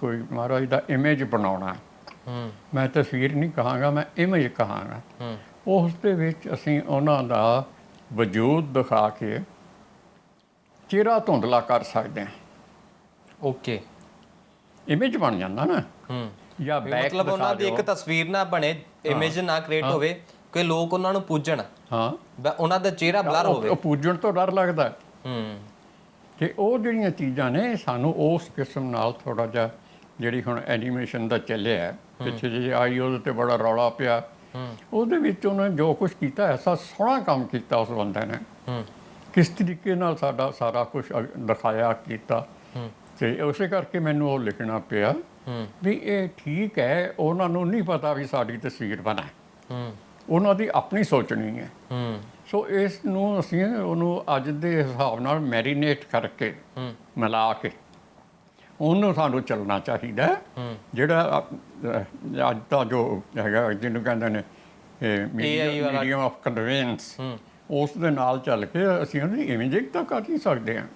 ਕੋਈ ਮਹਾਰਾਜ ਦਾ ਇਮੇਜ ਬਣਾਉਣਾ ਹੂੰ। ਮੈਂ ਤਸਵੀਰ ਨਹੀਂ ਕਹਾਂਗਾ ਮੈਂ ਇਮੇਜ ਕਹਾਂਗਾ। ਹੂੰ। ਉਸ ਦੇ ਵਿੱਚ ਅਸੀਂ ਉਹਨਾਂ ਦਾ ਵਜੂਦ ਦਿਖਾ ਕੇ ਚਿਹਰਾ ਧੁੰਦਲਾ ਕਰ ਸਕਦੇ ਹਾਂ। ਓਕੇ। ਇਮੇਜ ਬਣ ਜਾਂਦਾ ਨਾ। ਹੂੰ। ਜਾਂ ਬੈਕ ਮਤਲਬ ਉਹਨਾਂ ਦੀ ਇੱਕ ਤਸਵੀਰ ਨਾ ਬਣੇ ਇਮੇਜ ਨਾ ਕ੍ਰੀਏਟ ਹੋਵੇ ਕਿ ਲੋਕ ਉਹਨਾਂ ਨੂੰ ਪੂਜਣ। ਹਾਂ। ਉਹਨਾਂ ਦਾ ਚਿਹਰਾ ਬਲਰ ਹੋਵੇ। ਉਹ ਪੂਜਣ ਤੋਂ ਡਰ ਲੱਗਦਾ। ਹੂੰ। ਤੇ ਉਹ ਜਿਹੜੀਆਂ ਚੀਜ਼ਾਂ ਨੇ ਸਾਨੂੰ ਉਸ ਕਿਸਮ ਨਾਲ ਥੋੜਾ ਜਿਹਾ ਜਿਹੜੀ ਹੁਣ ਐਨੀਮੇਸ਼ਨ ਦਾ ਚੱਲਿਆ ਹੈ, ਪਿੱਛੇ ਜੇ ਆਈ ਉਹਦੇ ਤੇ ਬੜਾ ਰੌਲਾ ਪਿਆ। ਉਹਦੇ ਵਿੱਚ ਉਹਨੇ ਜੋ ਕੁਝ ਕੀਤਾ ਐਸਾ ਸੋਹਣਾ ਕੰਮ ਕੀਤਾ ਉਸ ਬੰਦੇ ਨੇ। ਕਿਸ ਤਰੀਕੇ ਨਾਲ ਸਾਡਾ ਸਾਰਾ ਕੁਝ ਦਿਖਾਇਆ ਕੀਤਾ। ਤੇ ਉਸੇ ਕਰਕੇ ਮੈਨੂੰ ਉਹ ਲਿਖਣਾ ਪਿਆ ਵੀ ਇਹ ਠੀਕ ਹੈ ਉਹਨਾਂ ਨੂੰ ਨਹੀਂ ਪਤਾ ਵੀ ਸਾਡੀ ਤਸਵੀਰ ਬਣਾ ਉਹਨਾਂ ਦੀ ਆਪਣੀ ਸੋਚਣੀ ਹੈ। ਸੋ ਇਸ ਨੂੰ ਅਸੀਂ ਉਹਨੂੰ ਅੱਜ ਦੇ ਹਿਸਾਬ ਨਾਲ ਮੈਰੀਨੇਟ ਕਰਕੇ ਮਿਲਾ ਕੇ ਉਹਨੂੰ ਸਾਨੂੰ ਚੱਲਣਾ ਚਾਹੀਦਾ ਜਿਹੜਾ ਅੱਜ ਦਾ ਜੋ ਹੈਗਾ ਜਿਹਨੂੰ ਕਹਿੰਦੇ ਨੇ। ਮੀਡੀਅਮ ਆਫ ਕਨਵੈਂਸ ਉਸ ਦੇ ਨਾਲ ਚੱਲ ਕੇ ਅਸੀਂ ਉਹਦੀ ਇਮੇਜਿੰਗ ਤਾਂ ਕਰ ਹੀ ਸਕਦੇ ਹਾਂ।